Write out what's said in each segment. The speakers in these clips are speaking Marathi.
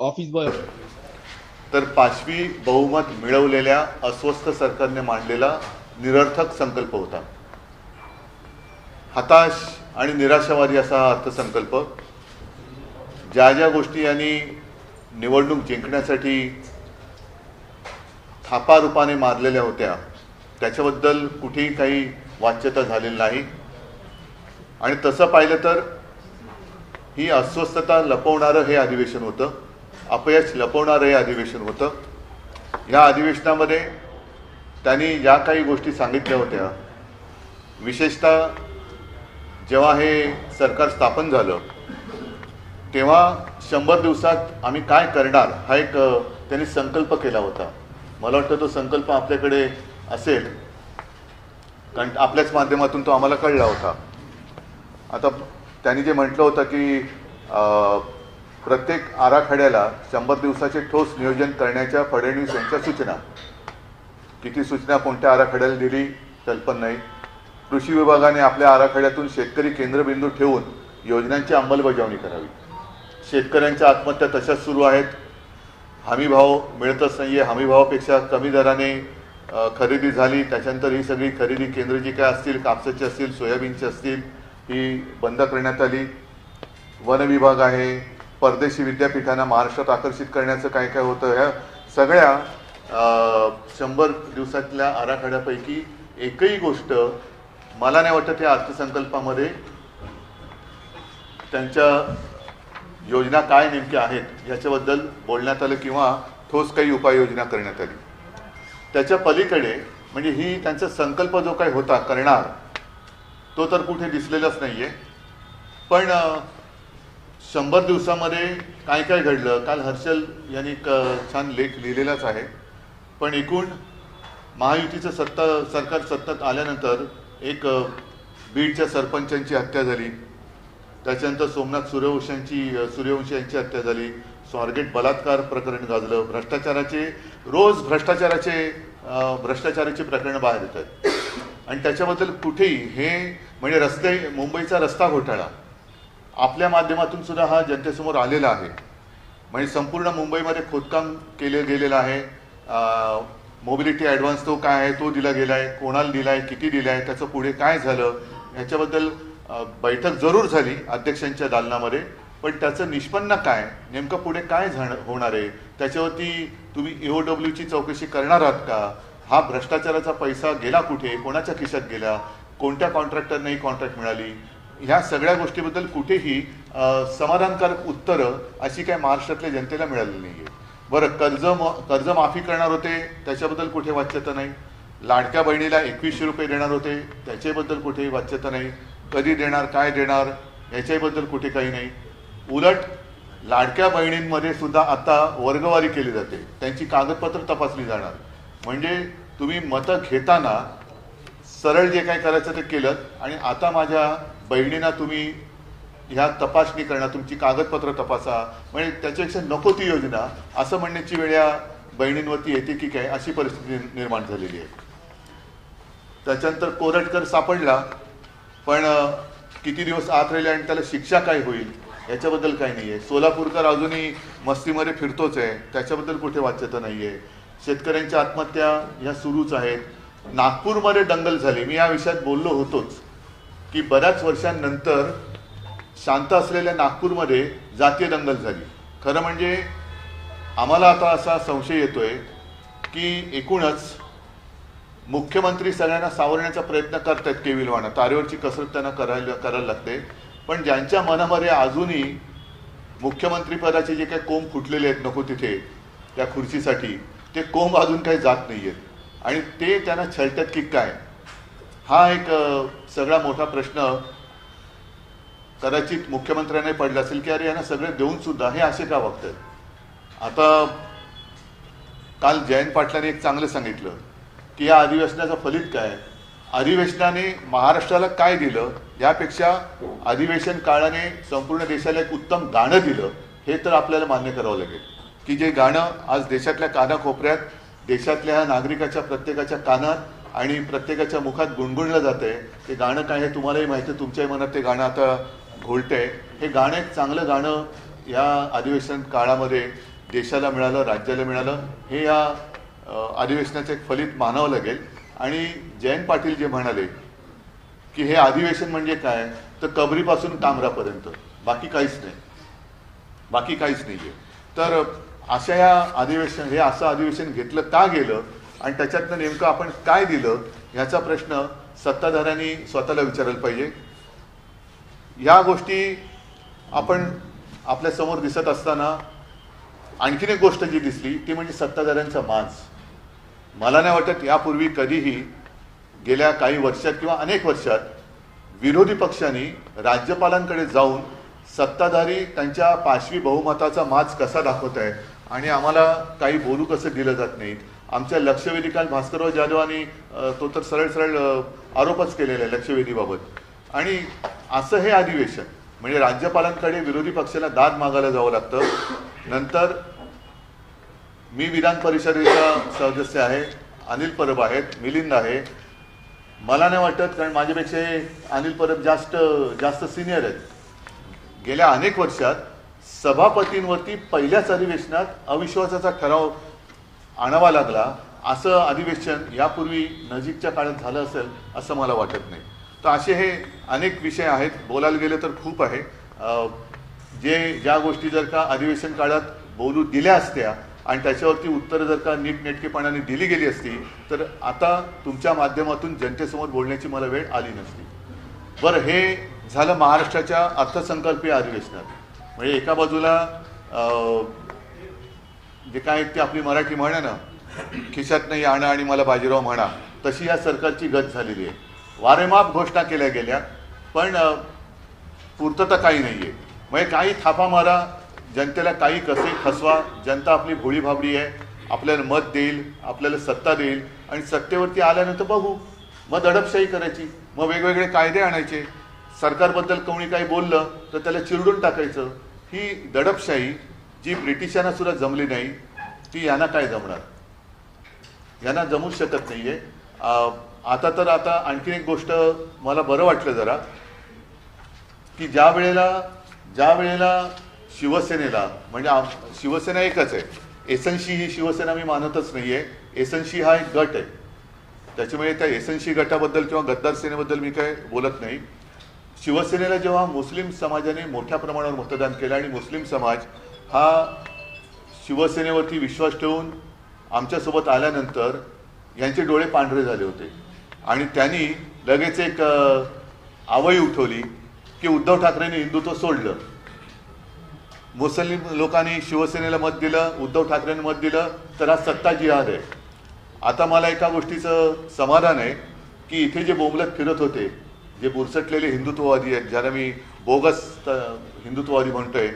Office boy. तर पाचवी बहुमत मिळवलेल्या अस्वस्थ सरकारने मांडलेला निरर्थक संकल्प होता. हताश आणि निराशावादी असा अर्थसंकल्प ज्या ज्या गोष्टी यांनी निवडणूक जिंकण्यासाठी थापारूपाने मारलेल्या होत्या त्याच्याबद्दल कुठेही काही वाच्यता झालेली नाही. आणि तसं पाहिलं तर ही अस्वस्थता लपवणारं हे अधिवेशन होतं. अपयश लपवणारं हे अधिवेशन होतं. या अधिवेशनामध्ये त्यांनी ज्या काही गोष्टी सांगितल्या होत्या विशेषतः जेव्हा हे सरकार स्थापन झालं तेव्हा शंभर दिवसात आम्ही काय करणार हा एक त्यांनी संकल्प केला होता. मला वाटतं तो संकल्प आपल्याकडे असेल. कारण आपल्याच माध्यमातून तो आम्हाला कळला होता. आता त्यांनी जे म्हटलं होतं की प्रत्येक आराखड्याला शंभर दिवसाचे ठोस नियोजन करण्याच्या फडणवीस यांच्या सूचना. किती सूचना कोणत्या आराखड्याला दिली कल्पना नाही. कृषी विभागाने आपल्या आराखड्यातून शेतकरी केंद्रबिंदू ठेवून योजनांची अंमलबजावणी करावी. शेतकऱ्यांच्या आत्महत्या तशाच सुरू आहेत. हमीभाव मिळतच नाही आहे हमीभावापेक्षा कमी दराने खरेदी झाली त्याच्यानंतर ही सगळी खरेदी केंद्र जी काय असतील कापसाची असतील सोयाबीनची असतील ही बंद करण्यात आली. वन विभाग आहे परदेशी विद्यापीठांना महाराष्ट्रात आकर्षित करण्याचं काय काय होतं ह्या सगळ्या शंभर दिवसातल्या आराखड्यापैकी एकही गोष्ट मला नाही वाटत या अर्थसंकल्पामध्ये त्यांच्या योजना काय नेमक्या आहेत याच्याबद्दल बोलण्यात आलं किंवा ठोस काही उपाययोजना करण्यात आली. त्याच्या पलीकडे म्हणजे ही त्यांचा संकल्प जो काही होता करणार तो तर कुठे दिसलेलाच नाही आहे पण शंभर दिवसामध्ये काय काय घडलं? काल हर्षल यांनी क छान लेख लिहिलेलाच आहे. पण एकूण महायुतीचं सत्ता सरकार सत्तेत आल्यानंतर एक बीडच्या सरपंचांची हत्या झाली. त्याच्यानंतर सोमनाथ सूर्यवंशांची सूर्यवंशी यांची हत्या झाली. स्वारगेट बलात्कार प्रकरण गाजलं. भ्रष्टाचाराचे रोज भ्रष्टाचाराचे भ्रष्टाचाराची प्रकरणं बाहेर येतात. आणि त्याच्याबद्दल कुठेही हे म्हणजे रस्ते मुंबईचा रस्ता घोटाळा. आपल्या माध्यमातून सुद्धा हा जनतेसमोर आलेला आहे. म्हणजे संपूर्ण मुंबईमध्ये खोदकाम केले गेलेलं आहे. मोबिलिटी ॲडव्हान्स तो काय आहे तो दिला गेला आहे कोणाला दिला आहे किती दिला आहे त्याचं पुढे काय झालं ह्याच्याबद्दल बैठक जरूर झाली अध्यक्षांच्या दालनामध्ये. पण त्याचं निष्पन्न काय नेमकं पुढे काय झाण होणार आहे त्याच्यावरती तुम्ही ईओ डब्ल्यूची चौकशी करणार आहात का? हा भ्रष्टाचाराचा पैसा गेला कुठे? कोणाच्या खिशात गेला? कोणत्या कॉन्ट्रॅक्टरने ही कॉन्ट्रॅक्ट मिळाली? ह्या सगळ्या गोष्टीबद्दल कुठेही समाधानकारक उत्तरं अशी काय महाराष्ट्रातल्या जनतेला मिळालेली नाही आहे बरं कर्ज कर्ज माफी करणार होते त्याच्याबद्दल कुठे वाच्यता नाही. लाडक्या बहिणीला एकवीसशे रुपये देणार होते त्याच्याबद्दल कुठेही वाच्यता नाही. कधी देणार काय देणार याच्याबद्दल कुठे काही नाही. उलट लाडक्या बहिणींमध्ये सुद्धा आता वर्गवारी केली जाते. त्यांची कागदपत्र तपासली जाणार. म्हणजे तुम्ही मतं घेताना सरळ जे काय करायचं ते केलं आणि आता माझ्या बहिणींना तुम्ही ह्या तपासणी करणार तुमची कागदपत्र तपासा. म्हणजे त्याच्यापेक्षा नको ती योजना. असं म्हणण्याची वेळ या बहिणींवरती येते की काय अशी परिस्थिती निर्माण झालेली आहे. त्याच्यानंतर कोरटकर सापडला. पण किती दिवस आत राहिले आणि त्याला शिक्षा काय होईल याच्याबद्दल काही नाही आहे सोलापूरकर अजूनही मस्तीमध्ये फिरतोच आहे. त्याच्याबद्दल कुठे वाच्यता नाही आहे शेतकऱ्यांच्या आत्महत्या ह्या सुरूच आहेत. नागपूरमध्ये दंगल झाली. मी या विषयात बोललो होतोच. की बऱ्याच वर्षांनंतर शांत असलेल्या नागपूरमध्ये जातीय दंगल झाली. खरं म्हणजे आम्हाला आता असा संशय येतोय की एकूणच मुख्यमंत्री सगळ्यांना सावरण्याचा प्रयत्न करतायत केविलवाणा तारेवरची कसरत त्यांना करायला करायला लागते. पण ज्यांच्या मनामध्ये अजूनही मुख्यमंत्रीपदाचे जे काही कोंब फुटलेले आहेत नको तिथे त्या खुर्चीसाठी ते कोंब अजून काही जात नाही आहेत आणि ते त्यांना छळतात की काय? हा एक सगळा मोठा प्रश्न कदाचित मुख्यमंत्र्यांनी पडला असेल की अरे यांना सगळे देऊन सुद्धा हे असे का वागतात आता काल जयंत पाटलांनी एक चांगलं सांगितलं की या अधिवेशनाचं फलित काय? अधिवेशनाने महाराष्ट्राला काय दिलं? यापेक्षा अधिवेशन काळाने संपूर्ण देशाला एक उत्तम गाणं दिलं हे तर आपल्याला मान्य करावं लागेल. की जे गाणं आज देशातल्या कानाकोपऱ्यात देशातल्या ह्या नागरिकाच्या प्रत्येकाच्या कानात आणि प्रत्येकाच्या मुखात गुणगुणलं जाते. ते गाणं काय हे तुम्हालाही माहिती आहे तुमच्याही मनात ते गाणं आता घोळतंय. हे गाणं एक चांगलं गाणं या अधिवेशन काळामध्ये देशाला मिळालं राज्याला मिळालं. हे या अधिवेशनाचं एक फलित मानावं लागेल. आणि जयंत पाटील जे म्हणाले की हे अधिवेशन म्हणजे काय? तर कबरीपासून कामरापर्यंत बाकी काहीच नाही. बाकी काहीच नाही आहे तर अशा या अधिवेशन हे असं अधिवेशन घेतलं का गेलं? आणि त्याच्यातनं नेमकं आपण काय दिलं ह्याचा प्रश्न सत्ताधाऱ्यांनी स्वतःला विचारायला पाहिजे. या गोष्टी आपण आपल्यासमोर दिसत असताना आणखीन एक गोष्ट जी दिसली ती म्हणजे सत्ताधाऱ्यांचा मांस. मला नाही वाटत यापूर्वी कधीही गेल्या काही वर्षात किंवा अनेक वर्षात विरोधी पक्षांनी राज्यपालांकडे जाऊन सत्ताधारी त्यांच्या पाशवी बहुमताचा माज कसा दाखवत आहे आणि आम्हाला काही बोलू कसं दिलं जात नाही आमच्या लक्षवेधी काल भास्करराव जाधव आणि तो तर सरळ सरळ आरोपच केलेला आहे लक्षवेधीबाबत. आणि असं हे अधिवेशन म्हणजे राज्यपालांकडे विरोधी पक्षाला दाद मागायला जावं लागतं. नंतर मी विधान परिषदेचा सदस्य आहे अनिल परब आहेत मिलिंद आहे. मला नाही वाटत कारण माझ्यापेक्षा अनिल परब जास्त जास्त सिनियर आहेत. गेल्या अनेक वर्षात सभापतींवरती पहिल्याच अधिवेशनात अविश्वासाचा ठराव आणावा लागला असं अधिवेशन यापूर्वी नजीकच्या काळात झालं असेल असं मला वाटत नाही. तर असे हे अनेक विषय आहेत बोलायला गेले तर खूप आहे. जे ज्या गोष्टी जर का अधिवेशन काळात बोलू दिल्या असत्या आणि त्याच्यावरती उत्तरं जर का नीटनेटकेपणाने दिली गेली असती तर आता तुमच्या माध्यमातून जनतेसमोर बोलण्याची मला वेळ आली नसती. बरं हे झालं महाराष्ट्राच्या अर्थसंकल्पीय अधिवेशनात. म्हणजे एका बाजूला जे काय ते आपली मराठी म्हण आहे ना खिशात नाही आणा आणि मला बाजीराव म्हणा तशी या सरकारची गत झालेली आहे. वारेमाप घोषणा केल्या गेल्या पण पूर्तता काही नाही आहे म्हणजे काही थापा मारा जनतेला काही कसे फसवा जनता आपली भोळी भाबडी आहे आपल्याला मत देईल आपल्याला सत्ता देईल आणि सत्तेवरती आल्यानंतर बघू मग दडपशाही करायची मग वेगवेगळे कायदे आणायचे. सरकारबद्दल कोणी काही बोललं तर त्याला चिरडून टाकायचं. ही दडपशाही जी ब्रिटिशांना सुद्धा जमली नाही ती यांना काय जमणार? यांना जमूच शकत नाहीये. आहे आता तर आता आणखीन एक गोष्ट मला बरं वाटलं जरा की ज्या वेळेला ज्या वेळेला शिवसेनेला म्हणजे आम- शिवसेना एकच आहे. एसनशी ही शिवसेना मी मानतच नाहीये. एसनशी हा एक गट आहे. त्याच्यामुळे त्या एसनशी गटाबद्दल किंवा गद्दार सेनेबद्दल मी काय बोलत नाही. शिवसेनेला जेव्हा मुस्लिम समाजाने मोठ्या प्रमाणावर मतदान केलं आणि मुस्लिम समाज हा शिवसेनेवरती विश्वास ठेवून आमच्यासोबत आल्यानंतर यांचे डोळे पांढरे झाले होते. आणि त्यांनी लगेच एक आवई उठवली की उद्धव ठाकरेंनी हिंदुत्व सोडलं. मुस्लिम लोकांनी शिवसेनेला मत दिलं उद्धव ठाकरेंनी मत दिलं तर आज सत्ता जिहाद आहे. आता मला एका गोष्टीचं समाधान आहे की इथे जे बोंबलत फिरत होते जे बुरसटलेले हिंदुत्ववादी आहेत ज्याला मी बोगस हिंदुत्ववादी म्हणतोय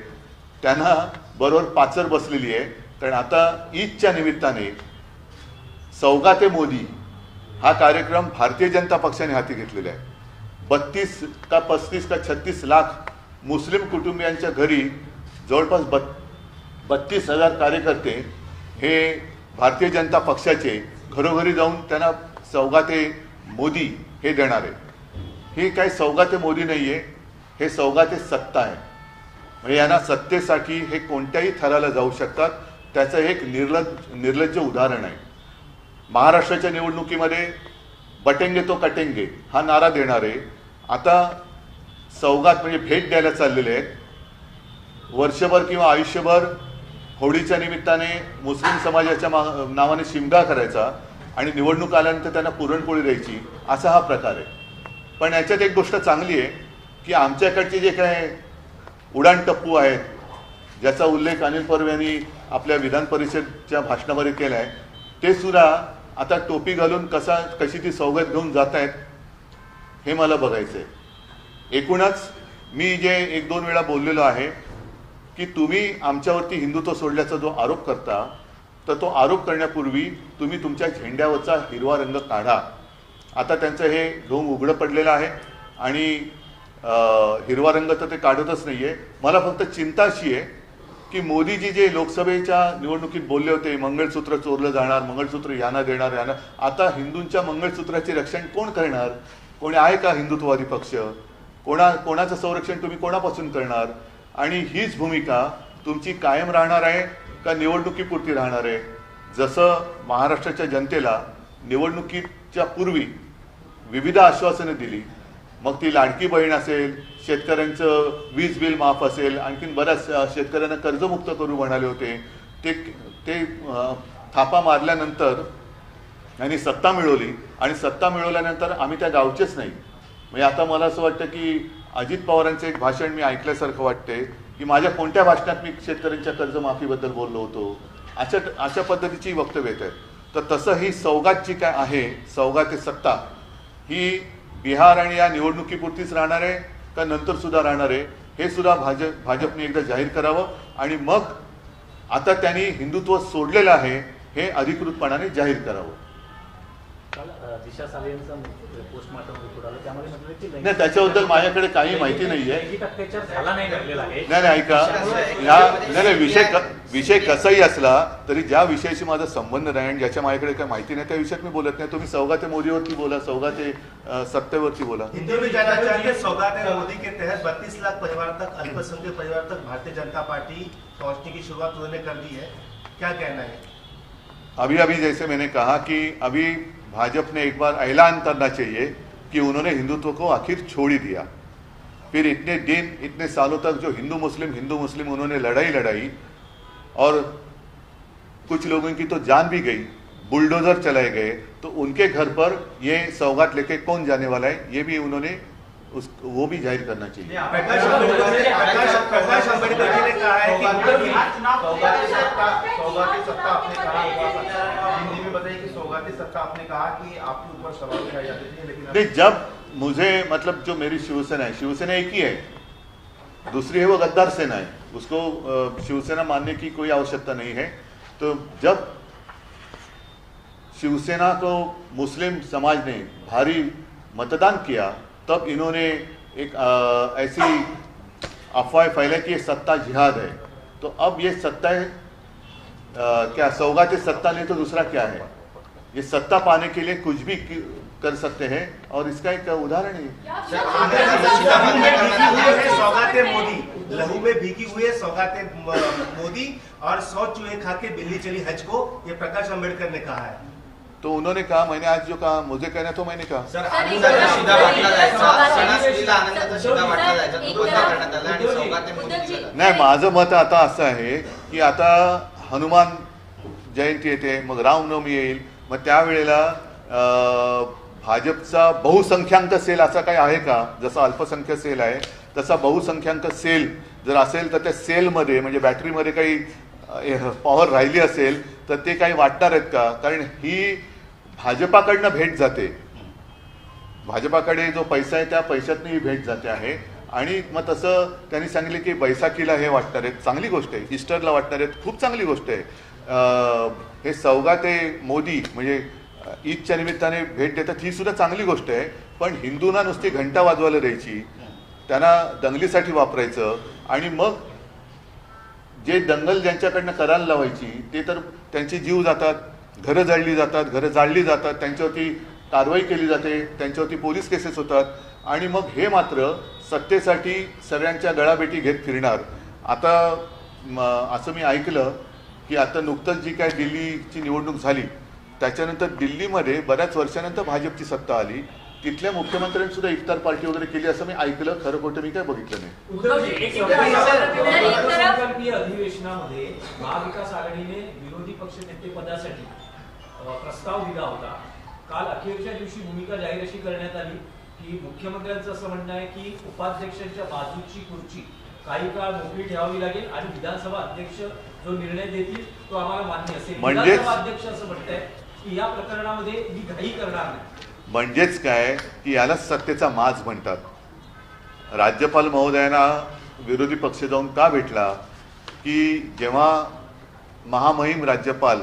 त्यांना बरोबर पाचर बसलेली आहे. कारण आता ईदच्या निमित्ताने सौगाते मोदी हा कार्यक्रम भारतीय जनता पक्षाने हाती घेतलेला आहे. बत्तीस का पस्तीस का छत्तीस लाख मुस्लिम कुटुंबियांच्या घरी जवळपास बत् बत्तीस हजार कार्यकर्ते हे भारतीय जनता पक्षाचे घरोघरी जाऊन त्यांना सौगाते मोदी हे देणार आहे. हे काही सौगाते मोदी नाही आहे हे सौगाते सत्ता आहे. म्हणजे यांना सत्तेसाठी हे कोणत्याही थराला जाऊ शकतात त्याचं एक निर्लज निर्लज्ज उदाहरण आहे. महाराष्ट्राच्या निवडणुकीमध्ये बटेंगे तो कटेंगे हा नारा देणारे आता सौगात म्हणजे भेट द्यायला चाललेले आहेत. वर्षभर किंवा आयुष्यभर होळीच्या निमित्ताने मुस्लिम समाजाच्या मा- नावाने शिमगा करायचा आणि निवडणूक आल्यानंतर त्यांना पुरणपोळी द्यायची असा हा प्रकार आहे. पण याच्यात एक गोष्ट चांगली आहे की आमच्याकडचे जे काय उडाण टप्पू आहेत ज्याचा उल्लेख अनिल परब यांनी आपल्या विधान परिषदच्या भाषणामध्ये केला आहे. ते सुद्धा आता टोपी घालून कसा कशी ती सवगत घेऊन जात आहेत हे मला बघायचं आहे एकूणच मी जे एक दोन वेळा बोललेलो आहे की तुम्ही आमच्यावरती हिंदुत्व सोडल्याचा जो आरोप करता तर तो आरोप करण्यापूर्वी तुम्ही तुमच्या झेंड्यावरचा हिरवा रंग काढा. आता त्यांचं हे ढोंग उघडं पडलेलं आहे आणि हिरवा रंग तर ते काढतच नाही आहे मला फक्त चिंता अशी आहे की मोदीजी जे लोकसभेच्या निवडणुकीत बोलले होते मंगळसूत्र चोरलं जाणार मंगळसूत्र यांना देणार यांना आता हिंदूंच्या मंगळसूत्राचे रक्षण कोण करणार? कोणी आहे का हिंदुत्ववादी पक्ष? कोणा कोणाचं संरक्षण तुम्ही कोणापासून करणार? आणि हीच भूमिका तुमची कायम राहणार आहे का निवडणुकीपुरती राहणार आहे? जसं महाराष्ट्राच्या जनतेला निवडणुकीच्या पूर्वी विविध आश्वासनं दिली मग ती लाडकी बहीण असेल शेतकऱ्यांचं वीज बिल माफ असेल आणखीन बऱ्याच शेतकऱ्यांना कर्जमुक्त करू म्हणाले होते. ते ते थापा मारल्यानंतर यांनी सत्ता मिळवली आणि सत्ता मिळवल्यानंतर आम्ही त्या गावचेच नाही. म्हणजे आता मला असं वाटतं की अजित पवारांचं एक भाषण मी ऐकल्यासारखं वाटते की माझ्या कोणत्या भाषणात मी शेतकऱ्यांच्या कर्जमाफीबद्दल बोललो होतो? अशा अशा पद्धतीची वक्तव्य येत आहेत. तर तसं ही सौगात जी काय आहे सौगात ही सत्ता ही बिहार आणि या निवडणुकीपुरतीच राहणार आहे का नंतर सुद्धा राहणार आहे हे सुद्धा भाजप भाजपने एकदा जाहीर करावं आणि मग आता त्यांनी हिंदुत्व सोडलेलं आहे हे अधिकृतपणाने जाहीर करावं. नाही त्याच्याबद्दल माझ्याकडे काही माहिती नाहीये. नाही म्हटलेला आहे. नाही नाही ऐका. या नाही नाही विषय विषय कसाही असला तरी ज्या विषयाशी माझा संबंध नाही आणि ज्याच्या माझ्याकडे काही माहिती नाही त्या विषयात मी बोलत नाही. तुम्ही सौगाते मोदीवरती बोला सौगाते सत्तेवरती बोला. हिंदी सौगात मोदी के तहत बत्तीस लाख परिवार तक अल्पसंख्यक परिवार तक भारतीय जनता पार्टी पहुंचने की शुरुआत उन्होंने कर दी है। क्या कहना है? अभी अभी जैसे मैंने कहा कि अभी भाजपा ने एक बार ऐलान करना चाहिए कि उन्होंने हिंदुत्व को आखिर छोड़ ही दिया। फिर इतने दिन इतने सालों तक जो हिंदू मुस्लिम हिंदू मुस्लिम उन्होंने लड़ाई लड़ाई और कुछ लोगों की तो जान भी गई बुलडोजर चलाए गए तो उनके घर पर ये सौगात लेके कौन जाने वाला है ये भी उन्होंने उस वो भी जाहिर करना चाहिए। प्रकाश अम्बेडकर ने प्रकाश प्रकाश अम्बेडकर जी ने कहा है कि सौगाती सत्ता सौगाती सत्ता आपने कहा हिंदी में बताइए कि सौगाती सत्ता आपने कहा कि आपके ऊपर सवाल उठाए जाते थे लेकिन अब- नहीं जब मुझे मतलब जो मेरी शिवसेना है शिवसेना एक ही है दूसरी है वो गद्दार सेना है। उसको शिवसेना मानने की कोई आवश्यकता नहीं है। तो जब शिवसेना को मुस्लिम समाज ने भारी मतदान किया तब इन्होंने एक अ, ऐसी अफवाह फैलाई कि ये सत्ता जिहाद है। तो अब ये सत्ता है अ, क्या सौगात सत्ता नहीं तो दूसरा क्या है? ये सत्ता पाने के लिए कुछ भी कर सकते हैं और इसका एक उदाहरण है। लहू में भीगी हुई है सौगाते मोदी। लहू में भीगी हुई है सौगाते मोदी और सौ चूहे खा के बिल्ली चली हज को ये प्रकाश अम्बेडकर ने कहा है। तो उन्होंने कहा मैंने आज जो कहा मुझे कहना तो मैंने कहा। सर. नाही माझं मत आता असं आहे की आता हनुमान जयंती येते मग रामनवमी येईल मग त्यावेळेला अं, भाजपचा बहुसंख्याक सेल असा काही आहे का? जसा अल्पसंख्य सेल आहे तसा बहुसंख्याक सेल जर असेल तर त्या सेलमध्ये म्हणजे बॅटरीमध्ये काही पॉवर राहिली असेल तर ते काही वाटणार आहेत का? कारण ही भाजपाकडनं भेट जाते. भाजपाकडे जो पैसा आहे त्या पैशातनं ही भेट जाते आहे. आणि मग तसं त्यांनी सांगितले की बैसाखीला हे वाटणार आहेत. चांगली गोष्ट आहे. इस्टरला वाटणार आहेत. खूप चांगली गोष्ट आहे. हे सौगाते मोदी म्हणजे ईदच्या निमित्ताने भेट देतात ही सुद्धा चांगली गोष्ट आहे. पण हिंदूंना नुसती घंटा वाजवायला द्यायची त्यांना दंगलीसाठी वापरायचं आणि मग जे दंगल ज्यांच्याकडनं करायला लावायची ते तर त्यांचे जीव जातात घरं जाळली जातात घरं जाळली जातात त्यांच्यावरती कारवाई केली जाते त्यांच्यावरती पोलीस केसेस होतात आणि मग हे मात्र सत्तेसाठी सगळ्यांच्या गळाभेटी घेत फिरणार. आता असं मी ऐकलं की आता नुकतंच जी काय दिल्लीची निवडणूक झाली त्याच्यानंतर दिल्लीमध्ये बऱ्याच वर्षानंतर भाजपची सत्ता आली. तिथल्या मुख्यमंत्र्यांनी सुद्धा इफ्तार पार्टी वगैरे केली असं मी ऐकलं. खरं खोटं मी काय बघितलं नाही. अधिवेशनामध्ये महाविकास आघाडीने विरोधी पक्ष नेतेपदासाठी अ, प्रस्ताव दिला होता. काल अखेरच्या दिवशी भूमिका जाहीर अशी करण्यात आली की मुख्यमंत्र्यांचं असं म्हणणं आहे की उपाध्यक्षांच्या बाजूची खुर्ची काही काळ मोकळी ठेवावी लागेल आणि विधानसभा अध्यक्ष जो निर्णय देतील तो आम्हाला मान्य असेल. विधानसभा अध्यक्ष असं म्हणताय की या प्रकरणामध्ये मी घाई करणार नाही. म्हणजेच काय की याला सत्तेचा माज म्हणतात. राज्यपाल महोदयांना विरोधी पक्ष जाऊन का भेटला? की जेव्हा महामहिम राज्यपाल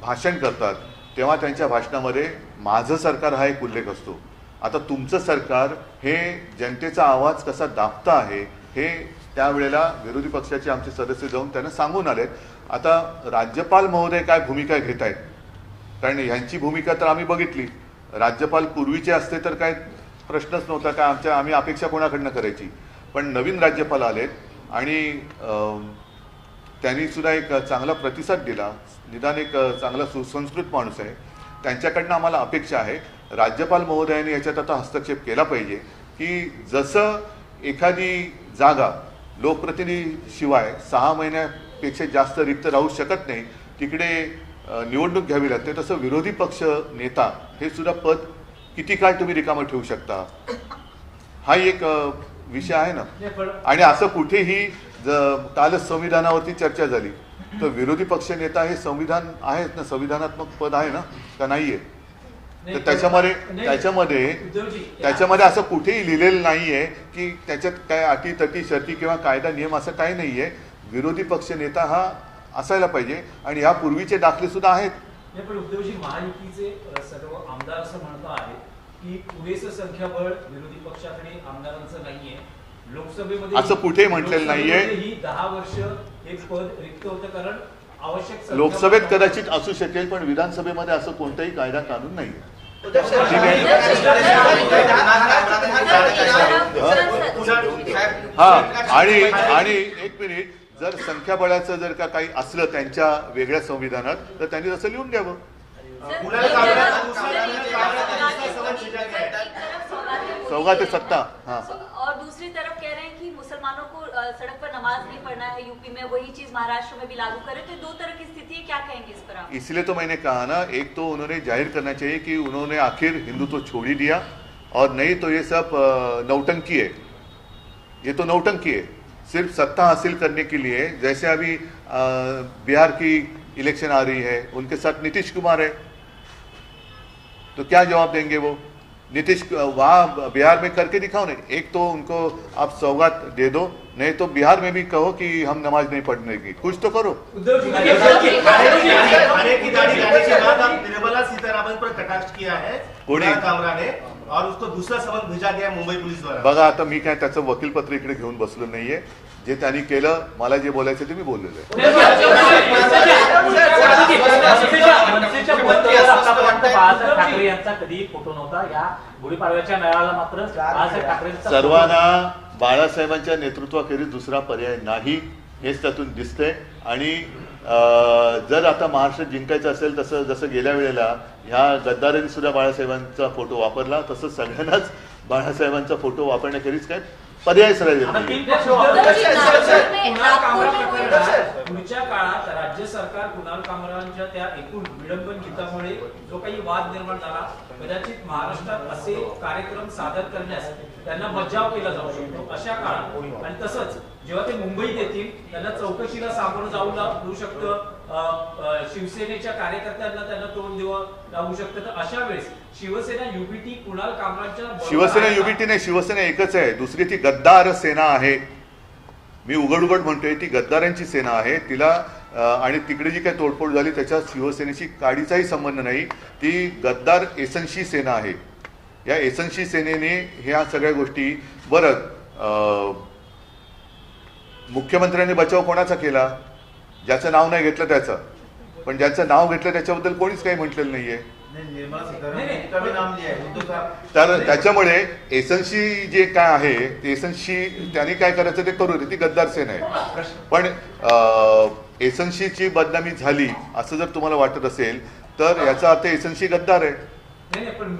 भाषण करतात तेव्हा त्यांच्या भाषणामध्ये माझं सरकार हा एक उल्लेख असतो. आता तुमचं सरकार हे जनतेचा आवाज कसा दाबता आहे हे त्यावेळेला विरोधी पक्षाचे आमचे सदस्य जाऊन त्यांना सांगून आलेत. आता राज्यपाल महोदय काय भूमिका घेत आहेत कारण ह्यांची भूमिका तर आम्ही बघितली. राज्यपाल पूर्वीचे असते तर काय प्रश्नच नव्हता काय आमच्या आम्ही अपेक्षा कोणाकडनं करायची? पण नवीन राज्यपाल आलेत आणि त्यांनी सुद्धा एक चांगला प्रतिसाद दिला. निदान एक चांगला सुसंस्कृत माणूस आहे. त्यांच्याकडनं आम्हाला अपेक्षा आहे. राज्यपाल महोदयांनी याच्यात आता हस्तक्षेप केला पाहिजे की जसं एखादी जागा लोकप्रतिनिधीशिवाय सहा महिन्यापेक्षा जास्त रिक्त राहू शकत नाही तिकडे निवडणूक घ्यावी लागते. तसं विरोधी पक्ष नेता हे सुद्धा पद किती काळ तुम्ही रिकामं ठेवू शकता? हा एक विषय आहे ना. आणि असं कुठेही ज- कालच संविधानावरती चर्चा झाली तर विरोधी पक्ष नेता हे संविधान आहेत ना संविधानात्मक पद आहे ना का नाहीये? नाही, तर त्याच्यामध्ये त्याच्यामध्ये त्याच्यामध्ये असं कुठेही लिहिलेलं नाहीये की त्याच्यात काय अटी तटी शर्ती किंवा कायदा नियम असं काही नाहीये. विरोधी पक्ष नेता हा असायला पाहिजे आणि ह्या पूर्वीचे दाखले सुद्धा आहेत पण उद्धवजी महायुतीचे सर्व आमदार असं म्हणत आहेत की पुरेसं संख्याबळ विरोधी पक्षाकडे आमदारांचं नाहीये लोकसभेमध्ये असं कुठेही म्हटलेलं नाहीये. लोकसभेमध्येही दहा वर्ष हे पद रिक्त होतं कारण आवश्यक लोकसभेत. कदाचित असू शकेल पण विधानसभेमध्ये असं कोणताही कायदा कानून नाही हा आणि आणि एक मिनिट जर संख्याबळाचं जर का काही असलं त्यांच्या वेगळ्या संविधानात तर त्यांनी तसं लिहून द्यावं है सौगात ते सत्ता हाँ. और दूसरी तरफ कह रहे हैं कि मुसलमानों को सड़क पर नमाज नहीं पढ़ना है यूपी में वही चीज महाराष्ट्र में भी लागू करें तो दो तरह की स्थिति है क्या कहेंगे इस पर आप? इसलिए तो मैंने कहा ना एक तो उन्होंने जाहिर करना चाहिए कि उन्होंने आखिर हिंदुत्व छोड़ ही दिया और नहीं तो ये सब नौटंकी है। ये तो नौटंकी है। सिर्फ़ सत्ता हासिल करने के लिए जैसे अभी अ, बिहार की इलेक्शन आ रही है उनके साथ नीतीश कुमार है तो क्या जवाब देंगे वो नीतीश वहाँ बिहार में करके दिखाओ ना एक तो उनको आप सौगात दे दो नहीं तो बिहार में भी कहो कि हम नमाज़ नहीं पढ़ने की कुछ तो करो निर्मला सीतारामन पर कटाक्ष किया है ने और उसको दूसरा सबक भेजा गया मुंबई पुलिस द्वारा बघा आता मी काय त्याचं वकीलपत्र इकडे घेऊन बसलो नाहीये जे त्यांनी केलं मला जे बोलायचं ते मी बोललेलो आहे मनसेच्या मनसेच्या पत्रावर आतापर्यंत बाळासाहेब ठाकरे यांचा कधीही फोटो नव्हता या गुढीपाडव्याच्या मेळाव्याला मात्र बाळासाहेब ठाकरेंचा सर्वांना बाळासाहेबांच्या नेतृत्वाखेरीज दुसरा पर्याय नाही हेच त्यातून दिसतंय आणि जर आता महाराष्ट्र जिंकायचं असेल तसं जसं गेल्या वेळेला ह्या गद्दारांनी सुद्धा बाळासाहेबांचा फोटो वापरला तसंच सगळ्यांनाच बाळासाहेबांचा फोटो वापरण्याखेरीज काय? पर्यायच प्रकरणात पुढच्या काळात राज्य सरकार कुणाल कामरांच्या त्या एकूण विडंबन गीतामुळे जो काही वाद निर्माण झाला कदाचित महाराष्ट्रात असे कार्यक्रम सादर करण्यास त्यांना बचाव केला जाऊ शकतो अशा काळात. आणि तसंच जेव्हा ते मुंबईत येतील त्यांना चौकशीला सामोरं जाऊ लागू शकतं. शिवसेनेच्या कार्यकर्त्यांना त्यांना तोंड द्यावं लागू शकतं. तर अशा वेळेस शिवसेना युबीटी कुणाल कामरांच्या शिवसेना? युबीटी नाही शिवसेना एकच आहे. दुसरी ती गद्दार सेना आहे. मी उघड उघड म्हणतोय ती गद्दारांची सेना आहे. तिला आणि तिकडे जी काही तोडफोड झाली त्याच्यात शिवसेनेशी काडीचाही संबंध नाही. ती गद्दार एसनशी सेना आहे. या एसनशी सेनेने ह्या सगळ्या गोष्टी बरं मुख्यमंत्र्यांनी बचाव कोणाचा केला? ज्याचं नाव नाही घेतलं त्याचं. पण ज्याचं नाव घेतलं त्याच्याबद्दल कोणीच काही म्हटलेलं नाहीये. है तर त्याच्यामुळे एसनशी जे काय आहे ते एसनशी त्यांनी काय करायचं ते करू दे ती गद्दार सेना आहे. पण एसनशीची बदनामी झाली असं जर तुम्हाला वाटत असेल तर याचा अर्थ एसनशी गद्दार आहे. नाही नाही, पण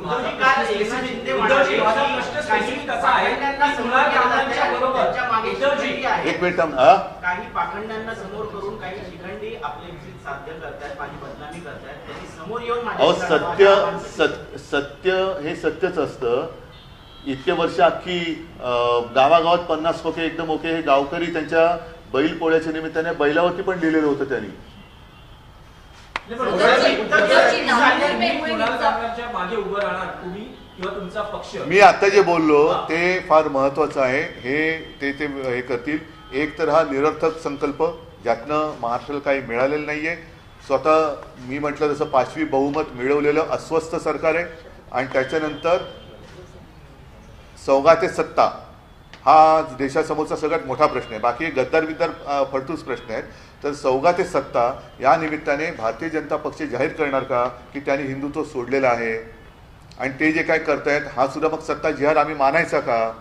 एक मिनिट थांब हा? काही पाखंडांना समोर करून काही शिखंडी आपले साध्य करतायत बदनामी करतायत त्यांनी समोर येऊन अहो सत्य सत- सत्य हे सत्यच असतं. इतके वर्ष अख्खी अं, गावागावात पन्नास ओके एकदम ओके हे गावकरी त्यांच्या बैल पोळ्याच्या निमित्ताने बैलावरती पण लिहिलेलं होतं त्यांनी. नाही, पण उद्धवजी, उद्धवजी, उद्धवजी, नागपूर तुम्ही में हुए कुणाल हिंसा- कामरांच्या मागे उभं राहणार? तुम्ही किंवा तुमचा पक्ष. मी आता जे बोललो ते फार महत्वाचं आहे. हे ते ते हे करतील. एक तर हा निरर्थक संकल्प ज्यातनं महाराष्ट्राला काही मिळालेलं नाही आहे स्वतः मी म्हटलं जसं पाचवी बहुमत मिळवलेलं अस्वस्थ सरकार आहे. आणि त्याच्यानंतर सौगाते सत्ता हा देशासमोरचा सगळ्यात मोठा प्रश्न आहे. बाकी गद्दार बिद्दार अं, फडतूस प्रश्न आहेत. तर सौगाते सत्ता या निमित्ताने भारतीय जनता पक्ष जाहीर करणार का की त्यांनी हिंदुत्व सोडलेलं आहे? आणि ते जे काय करतायत हा सुद्धा मग सत्ता जिहार आम्ही मानायचा का?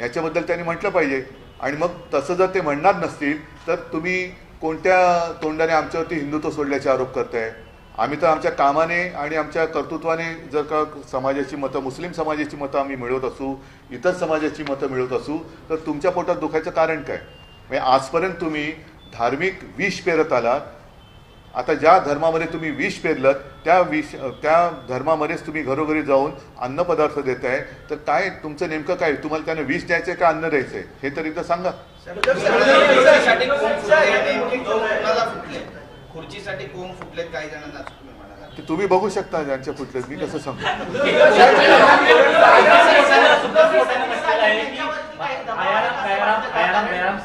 याच्याबद्दल त्यांनी म्हटलं पाहिजे. आणि मग तसं जर ते म्हणणार नसतील तर तुम्ही कोणत्या तोंडाने आमच्यावरती हिंदुत्व सोडल्याचे आरोप करताय? आम्ही तर आमच्या कामाने आणि आमच्या कर्तृत्वाने जर का समाजाची मतं मुस्लिम समाजाची मतं आम्ही मिळवत असू इतर समाजाची मतं मिळवत असू तर तुमच्या पोटात दुखायचं कारण काय? म्हणजे आजपर्यंत तुम्ही धार्मिक विष पेरत आलात आता ज्या धर्मामध्ये तुम्ही विष पेरलं त्या विष त्या धर्मामध्येच तुम्ही घरोघरी जाऊन अन्नपदार्थ देताय तर काय तुमचं नेमकं काय? तुम्हाला त्यानं विष द्यायचंय का अन्न द्यायचंय हे तर एकदा सांगा. खुर्चीसाठी फुटले फुटलेत काही जणांना ते तुम्ही बघू शकता ज्यांच्या फुटले मी कसं सांगू?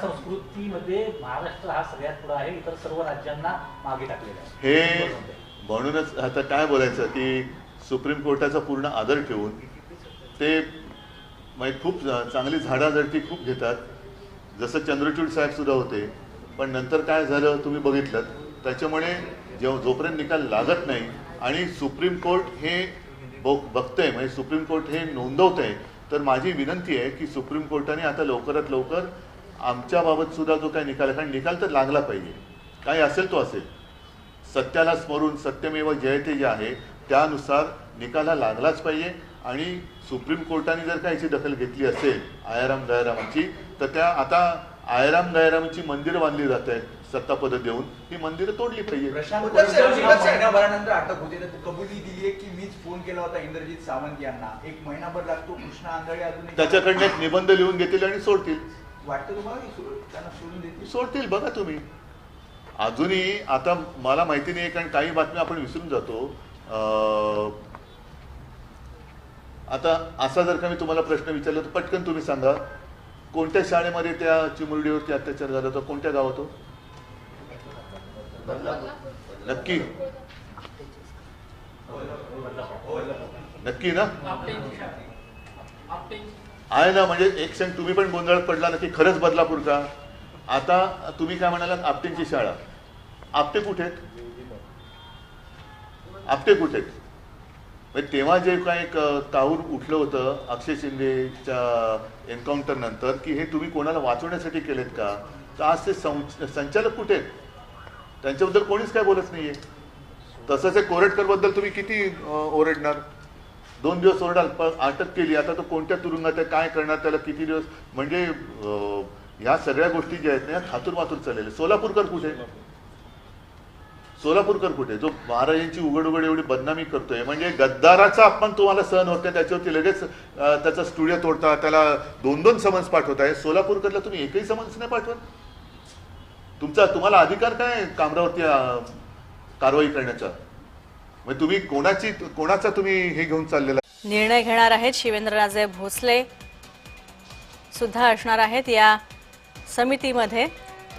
संस्कृतीमध्ये महाराष्ट्र हा सगळ्यात पुढे आहे. इतर सर्व राज्यांना मागे टाकलेला आहे. हे म्हणूनच आता काय बोलायचं की सुप्रीम कोर्टाचा पूर्ण आदर ठेवून ते म्हणजे खूप चांगली झाडाझडती खूप घेतात. जसं चंद्रचूड साहेब सुद्धा होते पण नंतर काय झालं तुम्ही बघितलं. त्याच्यामुळे जेव्हा जोपर्यंत निकाल लागत नाही आणि सुप्रीम कोर्ट हे बघ बघतंय म्हणजे सुप्रीम कोर्ट हे नोंदवत आहे तर माझी विनंती आहे की सुप्रीम कोर्टाने आता लवकरात लवकर आमच्याबाबत सुद्धा जो काही निकाल आहे कारण निकाल तर लागला पाहिजे. काही असेल तो असेल. सत्याला स्मरून सत्यमेव जयते जे आहे त्यानुसार निकाला लागलाच पाहिजे. आणि सुप्रीम कोर्टाने जर का याची दखल घेतली असेल आयाराम गयारामांची तर त्या आता आयाराम गयारामांची मंदिरं बांधली जात आहेत सत्तापद देऊन ही मंदिरं तोडली पाहिजे. महिनाभरानंतर अटक होते कबुली दिली आहे की मीच फोन केला होता इंद्रजित सावंत यांना. एक महिनाभर लागतो कृष्णा आंधळे अजून त्याच्याकडनं एक निबंध लिहून घेतील आणि सोडतील. वाटतं तुम्हाला त्यांना सोडून देतील? सोडतील बघा तुम्ही. अजूनही आता मला माहिती नाही कारण काही बातम्या आपण विसरून जातो. आता असा जर का मी तुम्हाला प्रश्न विचारला तर पटकन तुम्ही सांगा. कोणत्या शाळेमध्ये त्या चिमुरडीवरती अत्याचार झाला होता? कोणत्या गावात नक्की. नक्की ना? आहे ना म्हणजे एक सेंट तुम्ही पण गोंधळात पडला ना की खरंच बदलापूर का आता तुम्ही काय म्हणालात? आपटेंची शाळा. आपटे कुठे आहेत? आपटे कुठे आहेत? म्हणजे तेव्हा जे काय एक ताहूर उठलं होतं अक्षय शिंदेच्या एन्काउंटर नंतर की हे तुम्ही कोणाला वाचवण्यासाठी केलेत का? तर आज ते संचालक कुठे आहेत? त्यांच्याबद्दल कोणीच काय बोलत नाहीये. तसंच हे कोरटकरबद्दल तुम्ही किती ओरडणार? दोन दिवस ओरडाल पण अटक केली. आता तो कोणत्या तुरुंगात आहे काय करणार त्याला किती दिवस? म्हणजे ह्या सगळ्या गोष्टी ज्या आहेत ना या खातूर मातूर चाललेल्या सोलापूरकर कुठे? सोलापूरकर कुठे? जो महाराजांची उघड उघड एवढी बदनामी करतोय. म्हणजे गद्दाराचा अपमान तुम्हाला सहन होत नाही त्याच्यावरती लगेच त्याचा स्टुडिओ तोडता त्याला दोन दोन समन्स पाठवताय. सोलापूरकरला तुम्ही एकही समन्स नाही पाठवत. तुमचा तुम्हाला अधिकार काय कामरावरती कारवाई करण्याचा? म्हणजे तुम्ही कोणाची कोणाचा तुम्ही हे घेऊन चाललेला निर्णय घेणार आहेत शिवेंद्रराजे भोसले. सुद्धा असणार आहेत या समितीमध्ये.